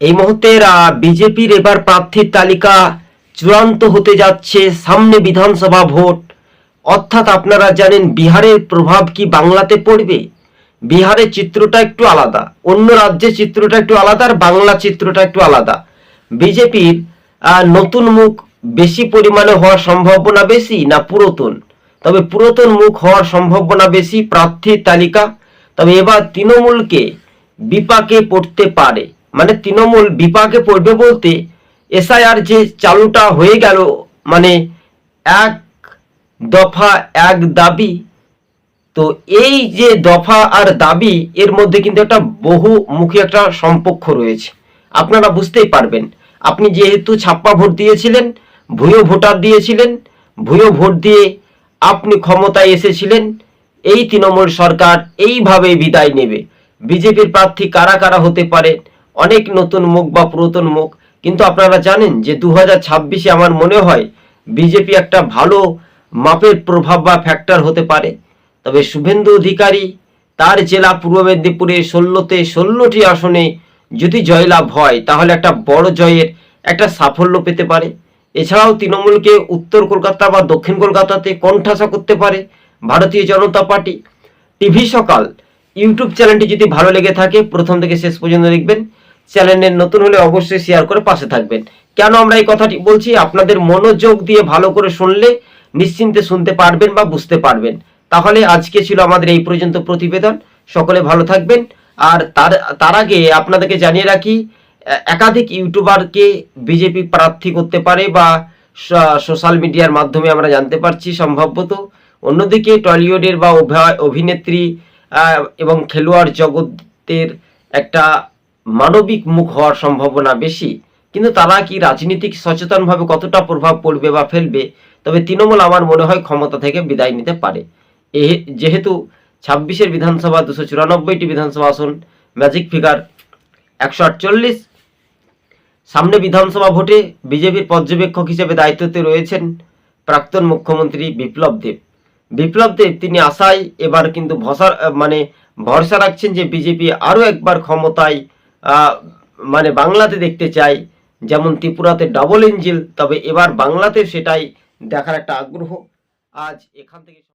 এই মুহূর্তের বিজেপির এবার প্রার্থীর তালিকা চূড়ান্ত হতে যাচ্ছে সামনে বিধানসভা ভোট। অর্থাৎ আপনারা জানেন বিহারের প্রভাব কি বাংলাতে পড়বে? বিহারের চিত্রটা একটু আলাদা, অন্য রাজ্যের চিত্রটা একটু আলাদা আর বাংলা চিত্রটা একটু আলাদা। বিজেপির নতুন মুখ বেশি পরিমাণে হওয়ার সম্ভাবনা বেশি না পুরাতন? তবে পুরাতন মুখ হওয়ার সম্ভাবনা বেশি প্রার্থীর তালিকা। তবে এবার তৃণমূলকে বিপাকে পড়তে পারে। মানে তৃণমূল বিপাকে পড়বে বলতে এসআইআর যে চালুটা হয়ে গেল মানে এক দফা এক দাবি, তো এই যে দফা আর দাবি, এর মধ্যে কিন্তু একটা বহুমুখী একটা সম্পর্ক রয়েছে। আপনারা বুঝতেই পারবেন। আপনি যেহেতু ছাপ্পা ভোট দিয়েছিলেন, ভুয়ো ভোটার দিয়েছিলেন, ভুয়ো ভোট দিয়ে আপনি ক্ষমতায় এসেছিলেন, এই তৃণমূল সরকার এইভাবে বিদায় নেবে। বিজেপির প্রার্থী কারা কারা হতে পারে অনেক নতুন মুখ বা পুরাতন মুখ। কিন্তু আপনারা জানেন যে দু হাজার ছাব্বিশে আমার মনে হয় বিজেপি একটা ভালো মাপের প্রভাব বা ফ্যাক্টর হতে পারে। তবে শুভেন্দু অধিকারী তার জেলা পূর্ব মেদিনীপুরে ষোলোতে ষোলোটি আসনে যদি জয়লাভ হয়, তাহলে একটা বড় জয়ের একটা সাফল্য পেতে পারে। এছাড়াও তৃণমূলকে উত্তর কলকাতা বা দক্ষিণ কলকাতাতে কণ্ঠাসা করতে পারে ভারতীয় জনতা পার্টি। টিভি সকাল ইউটিউব চ্যানেলটি যদি ভালো লেগে থাকে, প্রথম থেকে শেষ পর্যন্ত দেখবেন। চ্যানেলের নতুন হলে অবশ্যই শেয়ার করে পাশে থাকবেন। কেন আমরা এই কথাটি বলছি? আপনাদের মনোযোগ দিয়ে ভালো করে শুনলে নিশ্চিন্তে শুনতে পারবেন বা বুঝতে পারবেন। তাহলে আজকে ছিল আমাদের এই পর্যন্ত প্রতিবেদন। সকলে ভালো থাকবেন। আর তার তার আগে আপনাদেরকে জানিয়ে রাখি একাধিক ইউটিউবারকে বিজেপি প্রার্থী করতে পারে বা সোশ্যাল মিডিয়ার মাধ্যমে আমরা জানতে পারছি সম্ভবত অন্যদিকে টলিউডের বা অভি- অভিনেত্রী এবং খেলোয়াড় জগতের একটা মানবিক মুখ হওয়ার সম্ভাবনা বেশি। কিন্তু তারা কি রাজনীতিক সচেতনভাবে কতটা প্রভাব পড়বে বা ফেলবে? তবে তৃণমূল আমার মনে হয় ক্ষমতা থেকে বিদায় নিতে পারে। যেহেতু ছাব্বিশের বিধানসভা, দুশো চুরানব্বইটি বিধানসভা আসন ম্যাজিক ফিগার একশো আটচল্লিশ। সামনে বিধানসভা ভোটে বিজেপির পর্যবেক্ষক হিসেবে দায়িত্বতে রয়েছেন প্রাক্তন মুখ্যমন্ত্রী বিপ্লব দেব। বিপ্লব দেব তিনি আশায় এবার কিন্তু ভরসা মানে ভরসা রাখছেন যে বিজেপি আরও একবার ক্ষমতায় মানে বাংলাতে দেখতে চাই, যেমন ত্রিপুরাতে ডাবল ইঞ্জিল তবে এবার বাংলাতে সেটাই দেখার একটা আগ্রহ। আজ এখান থেকে